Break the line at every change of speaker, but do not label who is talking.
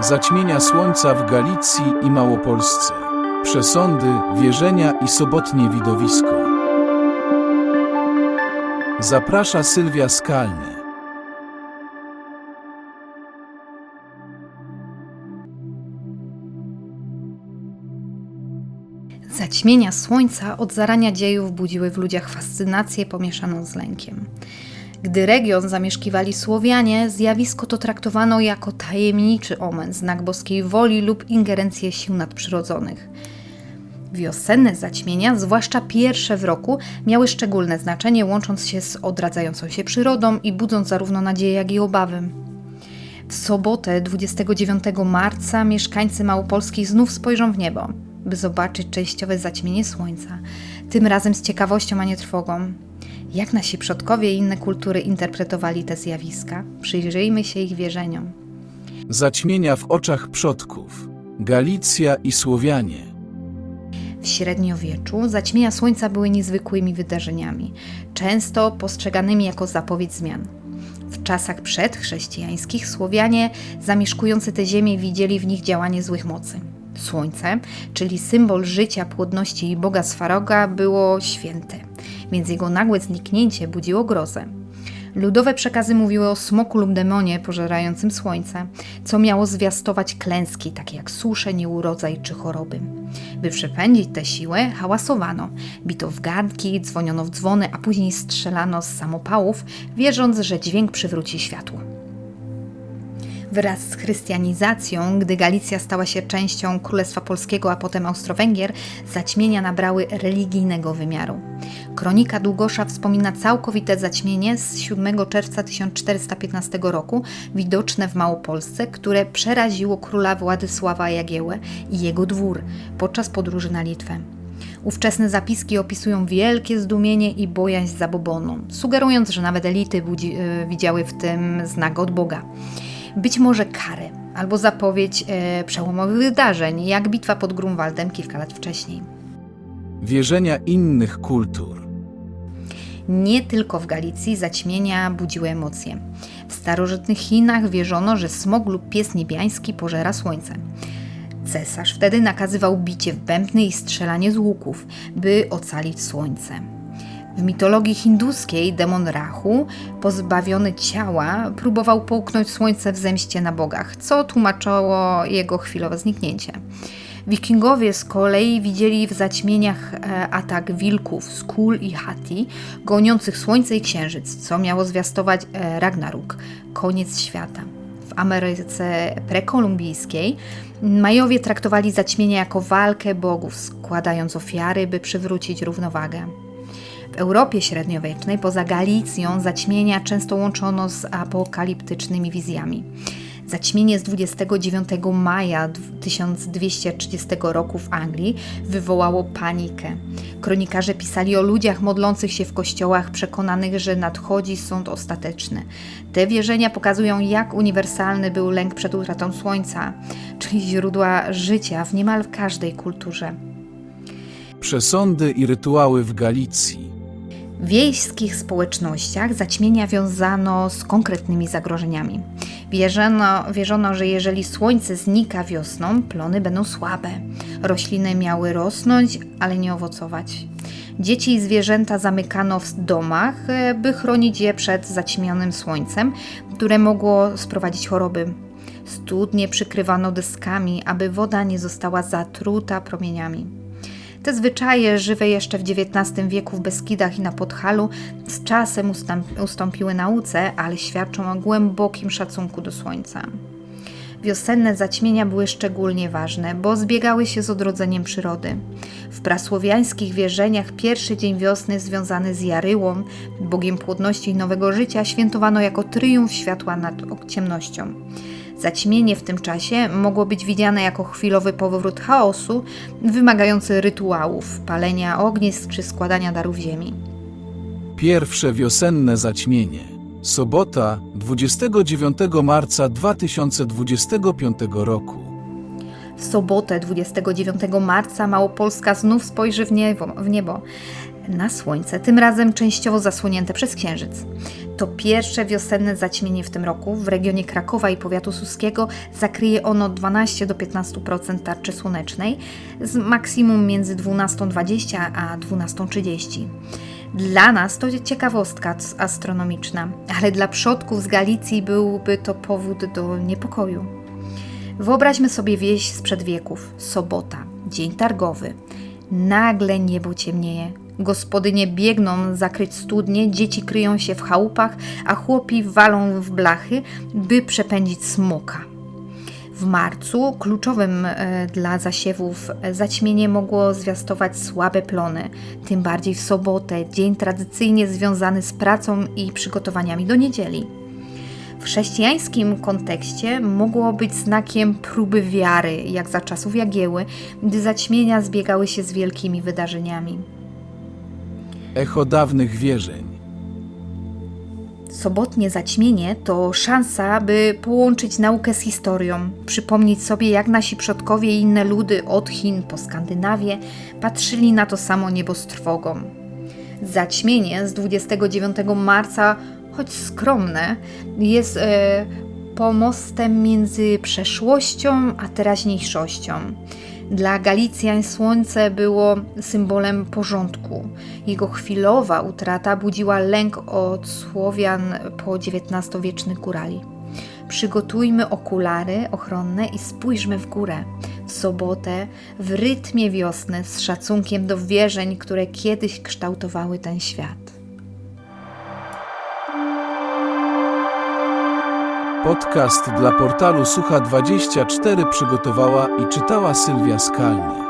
Zaćmienia słońca w Galicji i Małopolsce. Przesądy, wierzenia i sobotnie widowisko. Zaprasza Sylwia Skalny.
Zaćmienia słońca od zarania dziejów budziły w ludziach fascynację pomieszaną z lękiem. Gdy region zamieszkiwali Słowianie, zjawisko to traktowano jako tajemniczy omen, znak boskiej woli lub ingerencję sił nadprzyrodzonych. Wiosenne zaćmienia, zwłaszcza pierwsze w roku, miały szczególne znaczenie, łącząc się z odradzającą się przyrodą i budząc zarówno nadzieję, jak i obawy. W sobotę 29 marca mieszkańcy Małopolski znów spojrzą w niebo, by zobaczyć częściowe zaćmienie słońca. Tym razem z ciekawością, a nie trwogą. Jak nasi przodkowie i inne kultury interpretowali te zjawiska? Przyjrzyjmy się ich wierzeniom.
Zaćmienia w oczach przodków. Galicja i Słowianie.
W średniowieczu zaćmienia słońca były niezwykłymi wydarzeniami, często postrzeganymi jako zapowiedź zmian. W czasach przedchrześcijańskich Słowianie zamieszkujący te ziemię widzieli w nich działanie złych mocy. Słońce, czyli symbol życia, płodności i Boga Swaroga, było święte, więc jego nagłe zniknięcie budziło grozę. Ludowe przekazy mówiły o smoku lub demonie pożerającym słońce, co miało zwiastować klęski, takie jak susze, nieurodzaj czy choroby. By przepędzić tę siłę, hałasowano, bito w garnki, dzwoniono w dzwony, a później strzelano z samopałów, wierząc, że dźwięk przywróci światło. Wraz z chrystianizacją, gdy Galicja stała się częścią Królestwa Polskiego, a potem Austro-Węgier, zaćmienia nabrały religijnego wymiaru. Kronika Długosza wspomina całkowite zaćmienie z 7 czerwca 1415 roku, widoczne w Małopolsce, które przeraziło króla Władysława Jagiełę i jego dwór podczas podróży na Litwę. Ówczesne zapiski opisują wielkie zdumienie i bojaźń zabobonną, sugerując, że nawet elity budzi, y, widziały w tym znak od Boga. Być może karę albo zapowiedź e, przełomowych wydarzeń, jak bitwa pod Grunwaldem kilka lat wcześniej.
Wierzenia innych kultur.
Nie tylko w Galicji zaćmienia budziły emocje. W starożytnych Chinach wierzono, że smog lub pies niebiański pożera słońce. Cesarz wtedy nakazywał bicie w bębny i strzelanie z łuków, by ocalić słońce. W mitologii hinduskiej demon Rahu, pozbawiony ciała, próbował połknąć słońce w zemście na bogach, co tłumaczyło jego chwilowe zniknięcie. Wikingowie z kolei widzieli w zaćmieniach e, atak wilków z Kul i Hati, goniących słońce i księżyc, co miało zwiastować e, Ragnarok, koniec świata. W Ameryce prekolumbijskiej Majowie traktowali zaćmienia jako walkę bogów, składając ofiary, by przywrócić równowagę. W Europie średniowiecznej, poza Galicją, zaćmienia często łączono z apokaliptycznymi wizjami. Zaćmienie z 29 maja 1230 roku w Anglii wywołało panikę. Kronikarze pisali o ludziach modlących się w kościołach, przekonanych, że nadchodzi sąd ostateczny. Te wierzenia pokazują, jak uniwersalny był lęk przed utratą słońca, czyli źródła życia w niemal każdej kulturze.
Przesądy i rytuały w Galicji.
Wiejskich społecznościach zaćmienia wiązano z konkretnymi zagrożeniami. Wierzono, wierzono, że jeżeli słońce znika wiosną, plony będą słabe. Rośliny miały rosnąć, ale nie owocować. Dzieci i zwierzęta zamykano w domach, e, by chronić je przed zaćmionym słońcem, które mogło sprowadzić choroby. Studnie przykrywano deskami, aby woda nie została zatruta promieniami. Te zwyczaje, żywe jeszcze w XIX wieku w Beskidach i na Podhalu, z czasem ustąp- ustąpiły nauce, ale świadczą o głębokim szacunku do słońca. Wiosenne zaćmienia były szczególnie ważne, bo zbiegały się z odrodzeniem przyrody. W prasłowiańskich wierzeniach pierwszy dzień wiosny związany z Jaryłą, bogiem płodności i nowego życia, świętowano jako triumf światła nad ciemnością. Zaćmienie w tym czasie mogło być widziane jako chwilowy powrót chaosu, wymagający rytuałów, palenia ognisk czy składania darów ziemi.
Pierwsze wiosenne zaćmienie. Sobota, 29 marca 2025 roku.
W sobotę 29 marca Małopolska znów spojrzy w niebo. W niebo. na słońce, tym razem częściowo zasłonięte przez księżyc. To pierwsze wiosenne zaćmienie w tym roku. W regionie Krakowa i powiatu suskiego zakryje ono 12 do 15% tarczy słonecznej, z maksimum między 12.20 a 12.30. Dla nas to ciekawostka astronomiczna, ale dla przodków z Galicji byłby to powód do niepokoju. Wyobraźmy sobie wieś sprzed wieków. Sobota, dzień targowy. Nagle niebo ciemnieje. Gospodynie biegną zakryć studnie, dzieci kryją się w chałupach, a chłopi walą w blachy, by przepędzić smoka. W marcu, kluczowym e, dla zasiewów, e, zaćmienie mogło zwiastować słabe plony, tym bardziej w sobotę, dzień tradycyjnie związany z pracą i przygotowaniami do niedzieli. W chrześcijańskim kontekście mogło być znakiem próby wiary, jak za czasów Jagieły, gdy zaćmienia zbiegały się z wielkimi wydarzeniami.
Echo dawnych wierzeń.
Sobotnie zaćmienie to szansa, by połączyć naukę z historią, przypomnieć sobie, jak nasi przodkowie i inne ludy od Chin po Skandynawię patrzyli na to samo niebo z trwogą. Zaćmienie z 29 marca, choć skromne, jest e, pomostem między przeszłością a teraźniejszością. Dla Galicjan słońce było symbolem porządku. Jego chwilowa utrata budziła lęk od Słowian po XIX-wiecznych górali. Przygotujmy okulary ochronne i spójrzmy w górę. W sobotę, w rytmie wiosny, z szacunkiem do wierzeń, które kiedyś kształtowały ten świat.
Podcast dla portalu Sucha24 przygotowała i czytała Sylwia Skalny.